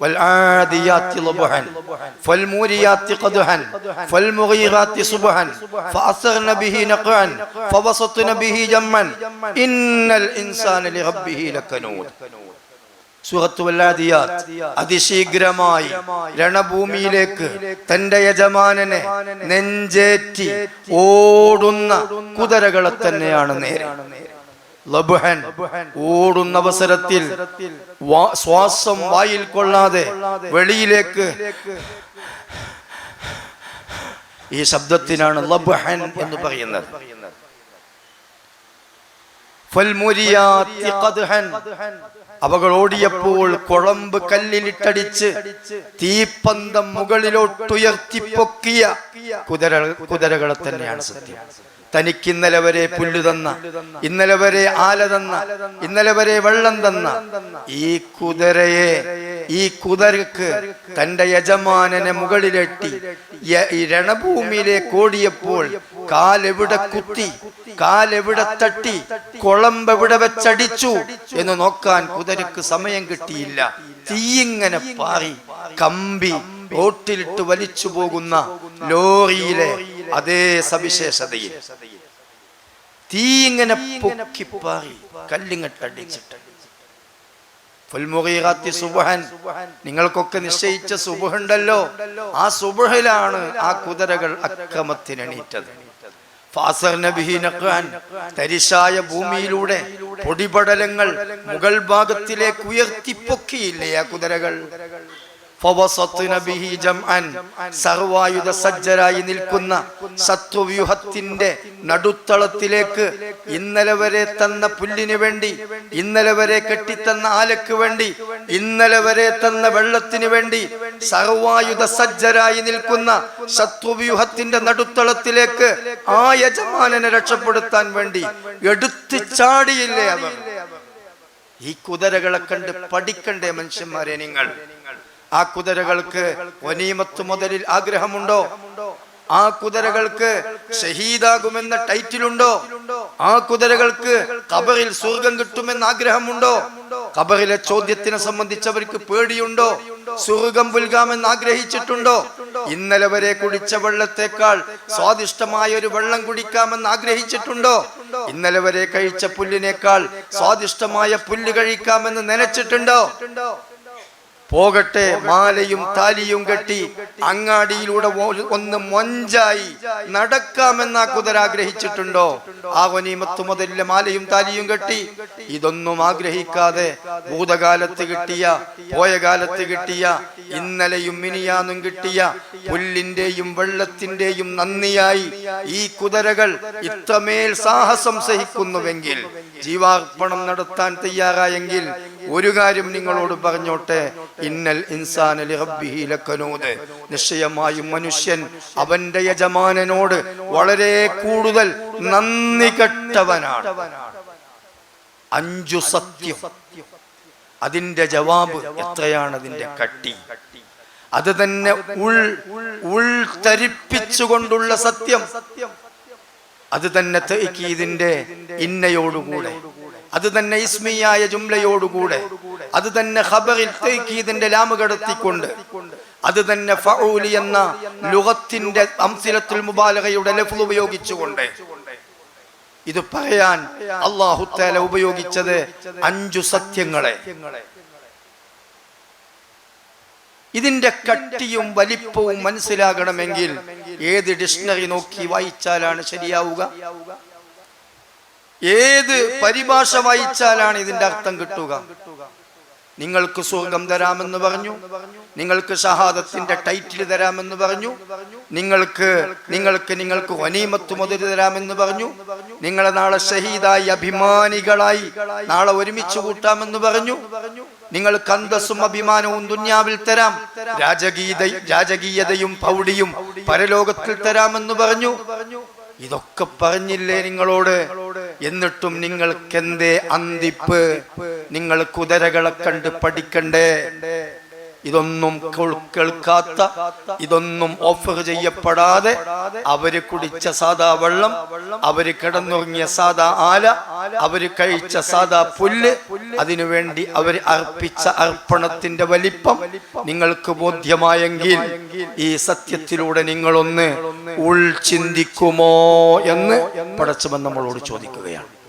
والعاديات ضبحا فالموريات قدحا فالمغيرات صبحا فأثرن به نقعا فوسطن به جمعا إن الإنسان لربه لكنود സൂറത്ത് വല്ലാദിയാത്ത് അതിശീഘ്രമായി രണഭൂമിയിലേക്ക് തന്റെ യജമാനനെ നെഞ്ചേറ്റി ഓടുന്ന കുതിരകളെ തന്നെയാണ് നേരെ ലബുഹൻ ഓടുന്ന അവസരത്തിൽ ശ്വാസം വായിൽ കൊള്ളാതെ വെളിയിലേക്ക്. ഈ ശബ്ദത്തിനാണ് ലബുഹൻ എന്ന് പറയുന്നത്. അവകൾ ഓടിയപ്പോൾ കുളമ്പ് കല്ലിലിട്ടടിച്ച് തീപ്പന്തം മുകളിലോട്ടുയർത്തിപ്പൊക്കിയ കുതിര കുതിരകളെ തന്നെയാണ് സത്യം. തനിക്ക് ഇന്നലെ വരെ പുല്ല് തന്ന ഇന്നലെ വരെ ആല തന്ന ഇന്നലെ വരെ വെള്ളം തന്ന. ഈ കുതിരയെ ഈ കുതിരക്ക് തന്റെ യജമാനനെ മുകളിലെട്ടി രണഭൂമിയിലെ കോടിയപ്പോൾ കാലെവിടെ കുത്തി കാലെവിടെ തട്ടി കുളമ്പെവിടെ വെച്ചടിച്ചു എന്ന് നോക്കാൻ കുതിരക്ക് സമയം കിട്ടിയില്ല. തീയിങ്ങനെ പാറി കമ്പി റോട്ടിലിട്ട് വലിച്ചു പോകുന്ന ലോറിയിലെ അതേ സവിശേഷതയിൽ. തീ ഇങ്ങനെ പൊക്കിപ്പാറി കല്ലിങ്ങട്ടടിച്ചിട്ട്. നിങ്ങൾക്കൊക്കെ നിശ്ചയിച്ച സുബുഹുണ്ടല്ലോ. ആ സുബുഹിലാണ് ആ കുതിരകൾ അക്രമത്തിനെണീറ്റത്. തരിശായ ഭൂമിയിലൂടെ പൊടിപടലങ്ങൾ മുകൾ ഭാഗത്തിലേക്ക് ഉയർത്തിപ്പൊക്കിയില്ലേ ആ കുതിരകൾ. സർവായുധ സജ്ജരായി നിൽക്കുന്ന ശത്രുവ്യൂഹത്തിന്റെ നടുത്തളത്തിലേക്ക് ഇന്നലെ വരെ തന്ന പുല്ലിന് വേണ്ടി ഇന്നലെ വരെ കെട്ടിത്തന്ന ആലക്ക് വേണ്ടി ഇന്നലെ വരെ തന്ന വെള്ളത്തിന് വേണ്ടി സർവായുധ സജ്ജരായി നിൽക്കുന്ന ശത്രുവ്യൂഹത്തിന്റെ നടുത്തളത്തിലേക്ക് ആ യജമാനനെ രക്ഷപ്പെടുത്താൻ വേണ്ടി എടുത്തു ചാടിയില്ലേ അവർ? ഈ കുതിരകളെ കണ്ട് പഠിക്കണ്ടേ മനുഷ്യന്മാരെ നിങ്ങൾ? ആ കുതിരകൾക്ക് ഒനീമത്ത് മുതലിൽ ആഗ്രഹമുണ്ടോ? ആ കുതിരകൾക്ക് ഷഹീദാകുമെന്ന ടൈറ്റിലുണ്ടോ? ആ കുതിരകൾക്ക് കബറിൽ സ്വർഗം കിട്ടുമെന്ന് ആഗ്രഹമുണ്ടോ? കബറിലെ ചോദ്യത്തിനെ സംബന്ധിച്ചവർക്ക് പേടിയുണ്ടോ? സ്വർഗം പുൽകാമെന്ന് ആഗ്രഹിച്ചിട്ടുണ്ടോ? ഇന്നലെ വരെ കുടിച്ച വെള്ളത്തെക്കാൾ സ്വാദിഷ്ടമായ ഒരു വെള്ളം കുടിക്കാമെന്ന് ആഗ്രഹിച്ചിട്ടുണ്ടോ? ഇന്നലെ വരെ കഴിച്ച പുല്ലിനേക്കാൾ സ്വാദിഷ്ടമായ പുല്ല് കഴിക്കാമെന്ന് നനച്ചിട്ടുണ്ടോ? പോകട്ടെ മാലയും താലിയും കെട്ടി അങ്ങാടിയിലൂടെ ഒന്ന് മൊഞ്ചായി നടക്കാമെന്ന് ആ കുതിര ആഗ്രഹിച്ചിട്ടുണ്ടോ? ആ വനീമത്തു മുതലിലെ മാലയും താലിയും കെട്ടി ഇതൊന്നും ആഗ്രഹിക്കാതെ ഭൂതകാലത്ത് കിട്ടിയ പോയ കാലത്ത് കിട്ടിയ ഇന്നലെയും മിനിയാന്നും കിട്ടിയ പുല്ലിന്റെയും വെള്ളത്തിന്റെയും നന്ദിയായി ഈ കുതിരകൾ ഇത്രമേൽ സാഹസം സഹിക്കുന്നുവെങ്കിൽ ജീവാർപ്പണം നടത്താൻ തയ്യാറായെങ്കിൽ ഒരു കാര്യം നിങ്ങളോട് പറഞ്ഞോട്ടെ. ഇന്നൽ ലക്കനൂദ്. നിശ്ചയമായും മനുഷ്യൻ അവന്റെ യജമാനനോട് വളരെ കൂടുതൽ നന്ദി കെട്ടവനാണ്. അഞ്ചു സത്യം. അതിന്റെ ജവാബ് എത്രയാണ് അതിന്റെ കട്ടി? അത് തന്നെ ഉൾ ഉൾത്തരിപ്പിച്ചുകൊണ്ടുള്ള സത്യം. അത് തന്നെ ഇതിന്റെ ഇന്നയോടുകൂടെ. അത് തന്നെ ഇസ്മിയായ ജുംലയോടുകൂടെ. അത് തന്നെ ഖബറിൽ തൈക്കീദിന്റെ ലാമ് കടത്തിക്കൊണ്ട്. അത് തന്നെ ഫഊലി എന്ന ലുഗത്തിന്റെ അംസിലത്തുൽ മുബാലകയുടെ ലഫ്ള് ഉപയോഗിച്ചുകൊണ്ട്. ഇത് പറയാൻ അള്ളാഹു തആല ഉപയോഗിച്ചത് അഞ്ചു സത്യങ്ങളെ. ഇതിന്റെ കട്ടിയും വലിപ്പവും മനസ്സിലാകണമെങ്കിൽ ഏത് ഡിക്ഷണറി നോക്കി വായിച്ചാലാണ് ശരിയാവുക? ഏത് പരിഭാഷ വായിച്ചാലാണ് ഇതിന്റെ അർത്ഥം കിട്ടുക? നിങ്ങൾക്ക് സ്വർഗം തരാമെന്ന് പറഞ്ഞു നിങ്ങൾക്ക് ഷഹാദത്തിന്റെ ടൈറ്റിൽ തരാമെന്ന് പറഞ്ഞു നിങ്ങൾക്ക് നിങ്ങൾക്ക് നിങ്ങൾക്ക് വനീമത്ത് മുതൽ തരാമെന്ന് പറഞ്ഞു നിങ്ങളെ നാളെ ഷഹീദായി അഭിമാനികളായി നാളെ ഒരുമിച്ച് കൂട്ടാമെന്ന് പറഞ്ഞു നിങ്ങൾക്ക് അന്തസ്സും അഭിമാനവും ദുന്യാവിൽ തരാം രാജകീയത രാജകീയതയും പൗടിയും പരലോകത്തിൽ തരാമെന്ന് പറഞ്ഞു. ഇതൊക്കെ പറഞ്ഞില്ലേ നിങ്ങളോട്? എന്നിട്ടും നിങ്ങൾക്കെന്തേ അന്തിപ്പ്? നിങ്ങൾ കുതിരകളെ കണ്ട് പഠിക്കണ്ടേ? ഇതൊന്നും കേൾക്കാത്ത ഇതൊന്നും ഓഫർ ചെയ്യപ്പെടാതെ അവർ കുടിച്ച സാദാ വെള്ളം അവർ കിടന്നുറങ്ങിയ സാദാ ആല അവർ കഴിച്ച സാദാ പുല്ല് അതിനുവേണ്ടി അവർ അർപ്പിച്ച അർപ്പണത്തിന്റെ വലിപ്പം നിങ്ങൾക്ക് ബോധ്യമായെങ്കിൽ ഈ സത്യത്തിലൂടെ നിങ്ങളൊന്ന് ഉൾചിന്തിക്കുമോ എന്ന് പടച്ചവൻ നമ്മളോട് ചോദിക്കുകയാണ്.